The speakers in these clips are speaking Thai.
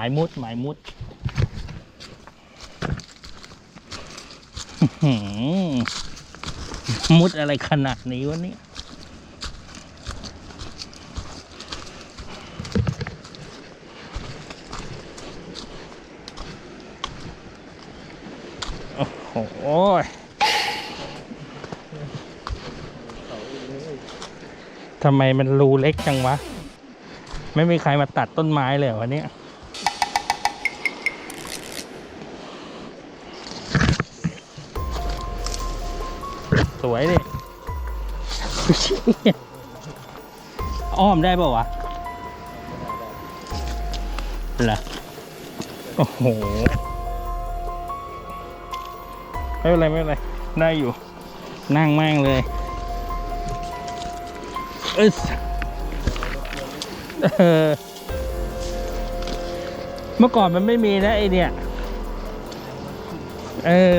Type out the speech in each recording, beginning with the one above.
หมายมุดหมายมุดมุดอะไรขนาดนี้วะเนี่ยโอ้โหทำไมมันรูเล็กจังวะ ไม่มีใครมาตัดต้นไม้เลยวันนี้ สวยดิอ้อมได้ป่าวะเหรอโอ้โห ไม่เป็นไรไม่เป็นไร ได้อยู่ นั่งแม่งเลยเอยเออเมื่อก่อนมันไม่มีนะไอเนี่ย เออ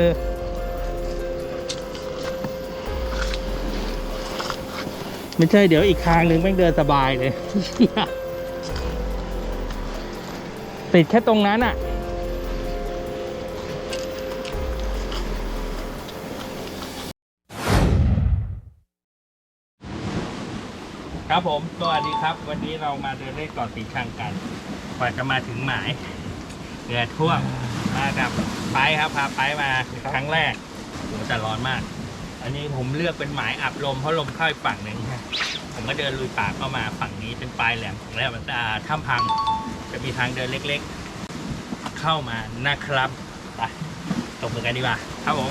ไม่ใช่เดี๋ยวอีกทางหนึ่งแม่งเดินสบายเลย ติดแค่ตรงนั้นอะ ครับผมสวัสดีครับ วันนี้เรามาเดินเล่นเกาะสีชังกันกว่าจะมาถึงหมายเหงื่อท่วมมากับไปครับพาไปมาครั้งแรกโหแต่ร้อนมาก อันนี้ผมเลือกเป็นหมายอับลมเพราะลมเข้าอีกฝั่งหนึ่ง ผมก็เดินลุยป่าเข้ามาฝั่งนี้เป็นปลายแหลมของแหลมอ่าถ้ำพัง จะมีทางเดินเล็กๆ เข้ามานะครับไปตบมือกันดีกว่าครับผม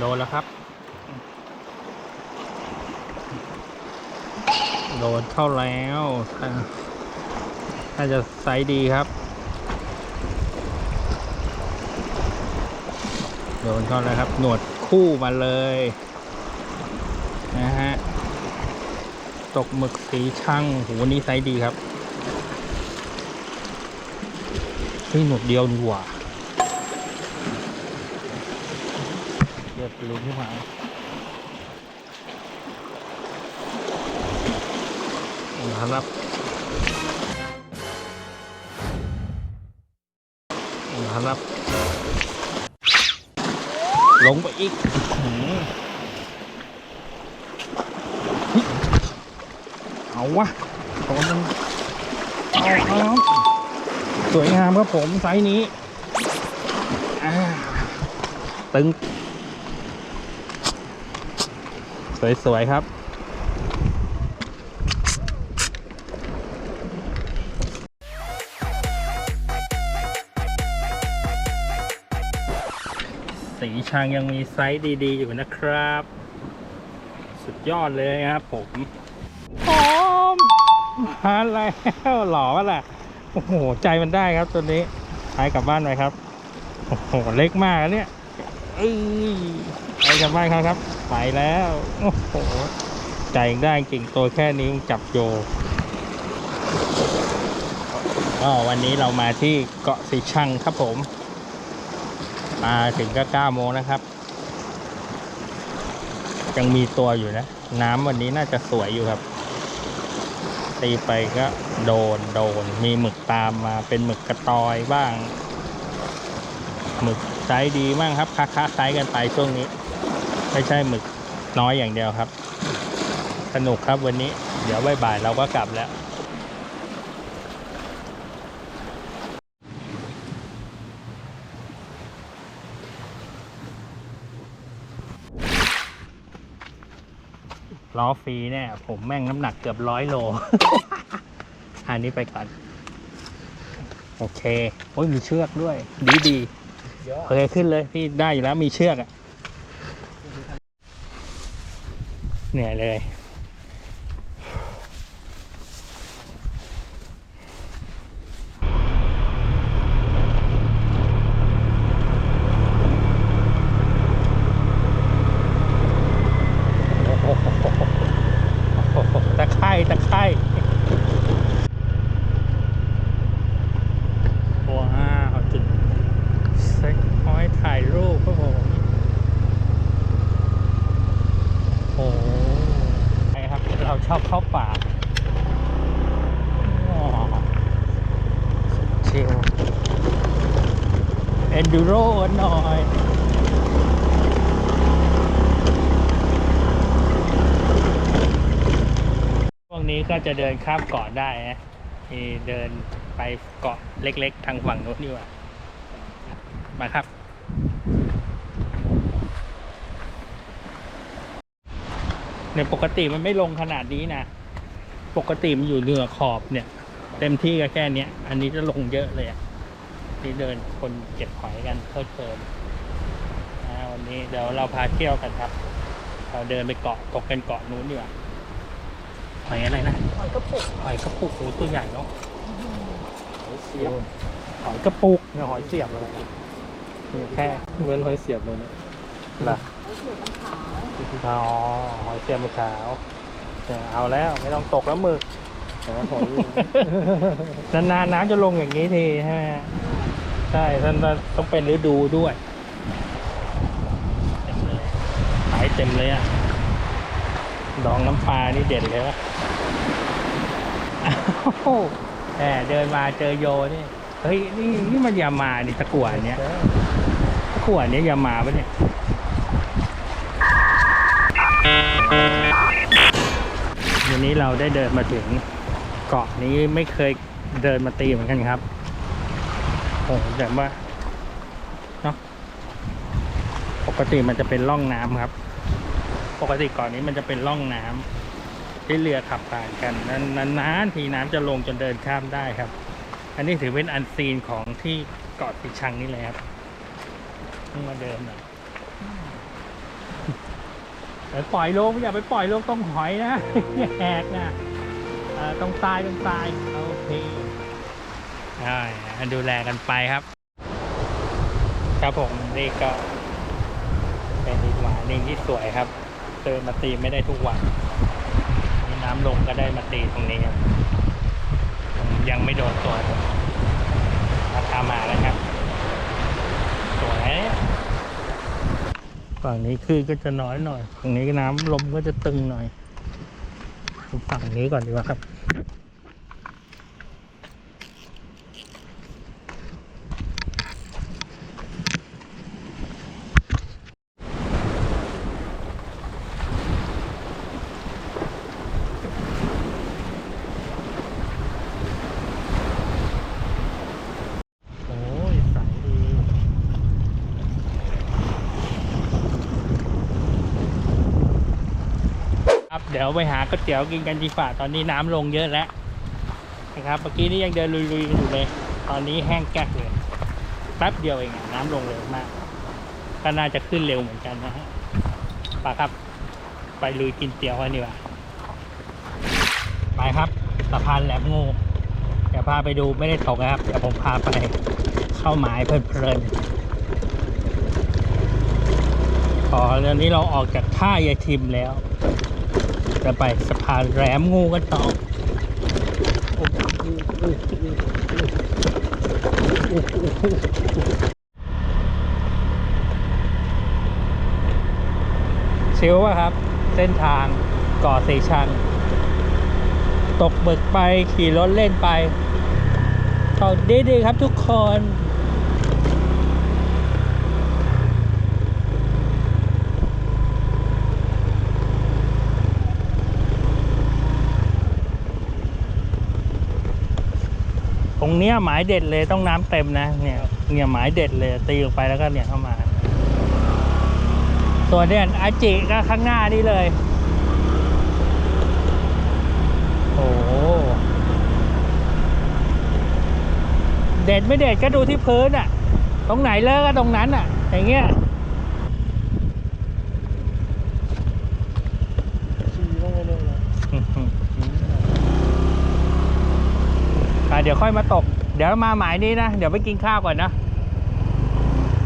โดนแล้วครับ โดนเข้าแล้วน่าจะไซส์ดีครับ โดนเข้าแล้วครับ หนวดคู่มาเลย นะฮะ ตกหมึกสีช่างโหวันนี้ไซส์ดีครับเฮ้ยหนวดเดียวดีกว่า รียบรู้ที่หายนะครับนะครับลงไปอีกเอาวะตอนมันเอาครับสวยงามครับผมไซส์นี้ตึง สวย ๆ ครับ สีชางยังมีไซส์ดีๆ อยู่นะครับ สุดยอดเลยครับผมพร้อมมาแล้วหล่อวะล่ะโอ้โห ใจมันได้ครับตัวนี้หายกลับบ้านไปครับ โอ้โห เล็กมากนะเนี่ยเอ้ย ไปกลับบ้านครับครับ ไปแล้ว โอ้โหใจได้จริงตัวแค่นี้จับโยก็วันนี้เรามาที่เกาะสีชังครับผม มาถึงก็เก้าโมงนะครับ ยังมีตัวอยู่นะ น้ำวันนี้น่าจะสวยอยู่ครับ ตีไปก็โดนโดน มีหมึกตามมาเป็นหมึกกระตอยบ้าง หมึกไซส์ดีมากครับค้าค้าไซส์กันไปช่วงนี้ ไม่ใช่หมึกน้อยอย่างเดียวครับ สนุกครับวันนี้ เดี๋ยวบ่ายๆเราก็กลับแล้วล้อฟรีเนี่ย ผมแม่งน้ำหนักเกือบร้อยโล อันนี้ไปก่อน โอเค โอ้ยมีเชือกด้วย ดีดีๆโอเคขึ้นเลย พี่ได้อยู่แล้วมีเชือกอะ เหนื่อยเลย โอ้โหตะไคร่ตะไคร่ว้าวจุดเซ็กพอยต์ถ่ายรูปครับผมโอ้โหไงครับ เราชอบเข้าป่าอ๋อชิลเอนดูโรหน่อยพวกนี้ก็จะเดินข้ามเกาะได้นะมีเดินไปเกาะเล็ก ๆ ทางฝั่งโน้นดีกว่า มาครับเนี่ยปกติมันไม่ลงขนาดนี้นะ ปกติมันอยู่เหนือขอบเนี่ย เต็มที่ก็แค่นี้อันนี้จะลงเยอะเลยอะ ที่เดินคนเก็บหอยกันเพลิดเพลินอ่าวันนี้เดี๋ยวเราพาเที่ยวกันครับ เราเดินไปเกาะตกกันเกาะนู้นดีกว่าหอยอะไรนะหอยกระปุกหอยกระปุกโอ้ตัวใหญ่เนาะเสียบหอยกระปุกเนี่ยหอยเสียบอะไรแค่เหมือนหอยเสียบเลยเนี่ยละอ๋อหอยเสียบมะขาวเนี่ยเอาแล้วไม่ต้องตกแล้วมือแต่ว่าหอยนานๆน้ำจะลงอย่างนี้ทีใช่ไหม ใช่ท่านต้องเป็นฤดูด้วยเต็มเลยหายเต็มเลยอะ ดองน้ำปลานี่เด็ดเลยวะอ้าวแหมเดินมาเจอโยนี่ เฮ้ยนี่นี่มันยามานี่ตะกั่วเนี้ยตะกั่วเนี้ยยามาปะเนี่ยวันนี้เราได้เดินมาถึงเกาะนี้ไม่เคยเดินมาตีเหมือนกันครับโอ้โหแต่ว่าเนาะปกติมันจะเป็นร่องน้ำครับ ปกติก่อนนี้มันจะเป็นร่องน้ำที่เรือขับผ่านกันนั้นนานทีน้ำจะลงจนเดินข้ามได้ครับ อันนี้ถือเป็นอันซีนของที่เกาะติชังนี่เลยครับมาเดินหน่อยไปปล่อยลงอย่าไปปล่อยลงตรงหอยนะแหกนะเอ่องทรายตรงทรายโอเคได้ ดูแลกันไปครับ ครับผมนี่ก็เป็นอีกหมานหนึ่งที่สวยครับเดินมาตีไม่ได้ทุกวันมีน้ำลงก็ได้มาตีตรงนี้ครับผมยังไม่โดนตัวมราคามาแล้วครับ สวยฝั่งนี้คือก็จะน้อยหน่อยฝั่งนี้น้ำลมก็จะตึงหน่อยฝั่งนี้ก่อนดีกว่าครับ โอ้ยใสดีครับเดี๋ยวไปหาก๋วยเตี๋ยวกินกันดีกว่าตอนนี้น้ำลงเยอะแล้วนะครับเมื่อกี้นี่ยังเดินลุยๆกันอยู่เลย ตอนนี้แห้งแก๊กเลยแป๊บเดียวเองน้ำลงเร็วมาก ก็น่าจะขึ้นเร็วเหมือนกันนะฮะไปครับ ไปลุยกินเตี๋ยวกันดีกว่าไปครับสะพานแหลมงูเดี๋ยวพาไปดูไม่ได้ตกนะครับเดี๋ยวผมพาไปเข้าหมายเพลินๆพอตอนนี้เราออกจากท่ายายทิมแล้ว จะไปสะพานแหลมงูกันต่อชิวอะครับ เส้นทางก่อสีชัง ตกเบึกไปขี่รถเล่นไปตกดีๆครับทุกคน เนี้ยหมายเด็ดเลยต้องน้ำเต็มนะเนี่ยเนี่ยหมายเด็ดเลยตีออกไปแล้วก็เนี่ยเข้ามาส่วนเนี่ยอาจิก็ข้างหน้านี่เลย โอ้โหเด็ดไม่เด็ดก็ดูที่พื้นอะ ตรงไหนเลอะก็ตรงนั้นอะ อย่างเงี้ย ชี้ลงไปเลยนะ อะ เดี๋ยวค่อยมาตก เดี๋ยวมาหมายนี้นะ เดี๋ยวไปกินข้าวก่อนนะ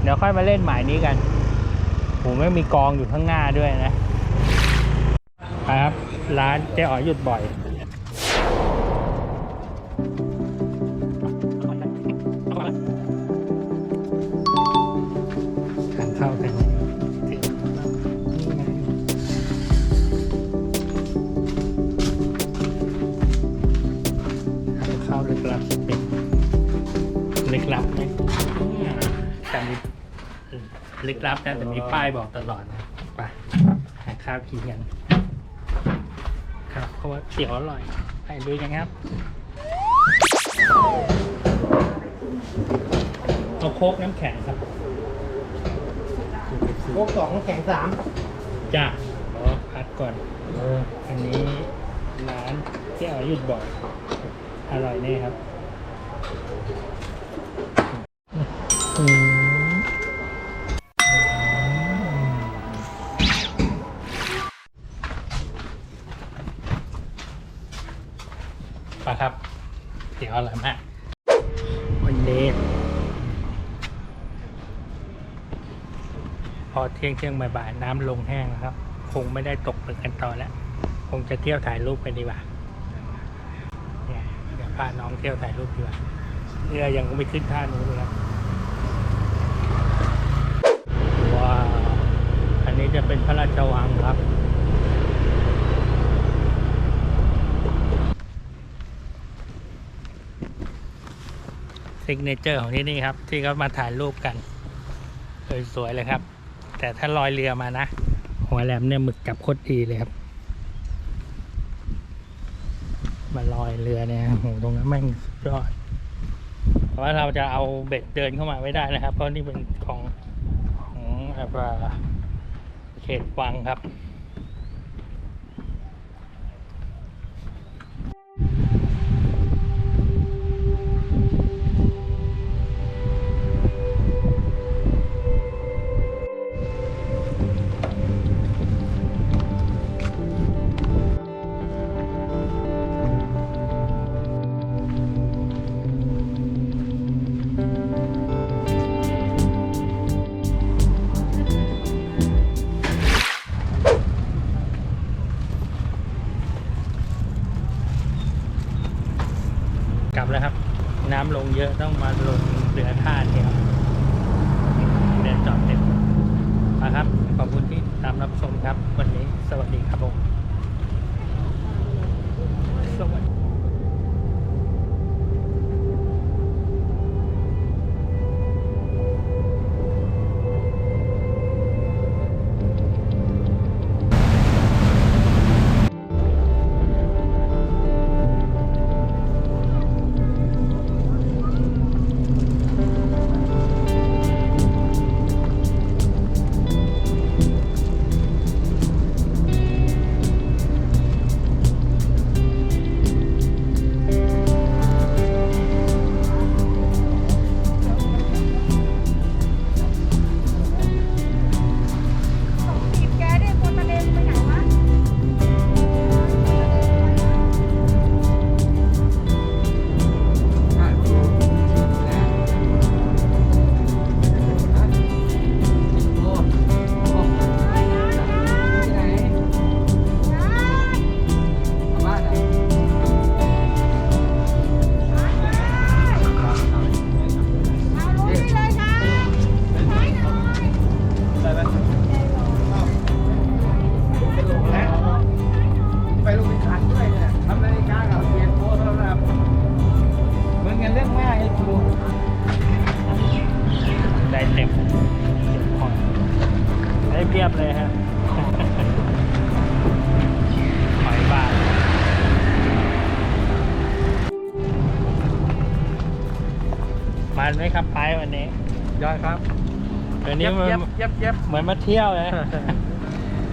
เดี๋ยวค่อยมาเล่นหมายนี้กันผมไม่มีกองอยู่ข้างหน้าด้วยนะ ครับ ร้านเจ๊อ๋อหยุดบ่อย ลึกลับนะแต่มีป้ายบอกตลอดนะไปหาข้าวกินกันครับเพราะว่าเตี๋ยวอร่อยไปดูกันครับเอาโคกน้ำแข็งครับพวกสองแข่งสามจ้าขอพัดก่อนอันนี้ร้านเจ๊อ๋อหยุดบ่อยอร่อยแน่ครับ อืม ที่ยงเที่ยงบ่ายๆน้ำลงแห้งแล้วครับ คงไม่ได้ตกปึกกันต่อแล้ว คงจะเที่ยวถ่ายรูปกันดีกว่าเนี่ยเดี๋ยวพาน้องเที่ยวถ่ายรูปดีกว่าเรือยังไม่ขึ้นท่านู้นเลยครับว้าวอันนี้จะเป็นพระราชวังครับซิกเนเจอร์ของที่นี่ครับ ที่เขามาถ่ายรูปกัน สวยๆเลยครับ แต่ถ้าลอยเรือมานะ หัวแหลมเนี่ยหมึกกับโคตรดีเลยครับ มาลอยเรือเนี่ยโอ้โหตรงนั้นแม่งสุดยอดเพราะว่าเราจะเอาเบ็ดเดินเข้ามาไม่ได้นะครับ เพราะนี่เป็นของของแบบว่าเขตวังครับ ยอดครับวันนี้เย็บมันเย็บเย็บเย็บเหมือนมาเที่ยวเลย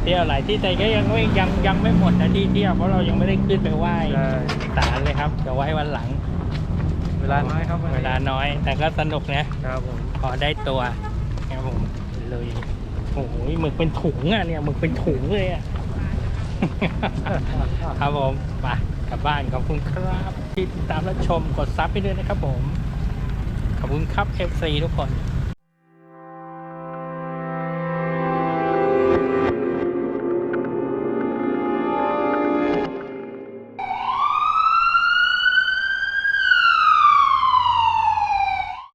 เที่ยวหลายที่แต่ก็ยังไม่ยังยังไม่หมดนะที่เที่ยวเพราะเรายังไม่ได้ขึ้นไปไหว้ใช่ศาลเลยครับจะไว้วันหลัง เวลาน้อยครับนนี้เวลาน้อย แต่ก็สนุกนะครับผมพอได้ตัวครับผมเลยโอ้โหหมึกเป็นถุงอะเนี่ยหมึกเป็นถุงเลยอะครับผมไปกลับบ้านขอบคุณครับที่ติดตามและชมกดซับไปด้วยนะครับผมขอบคุณครับ FC ทุกคน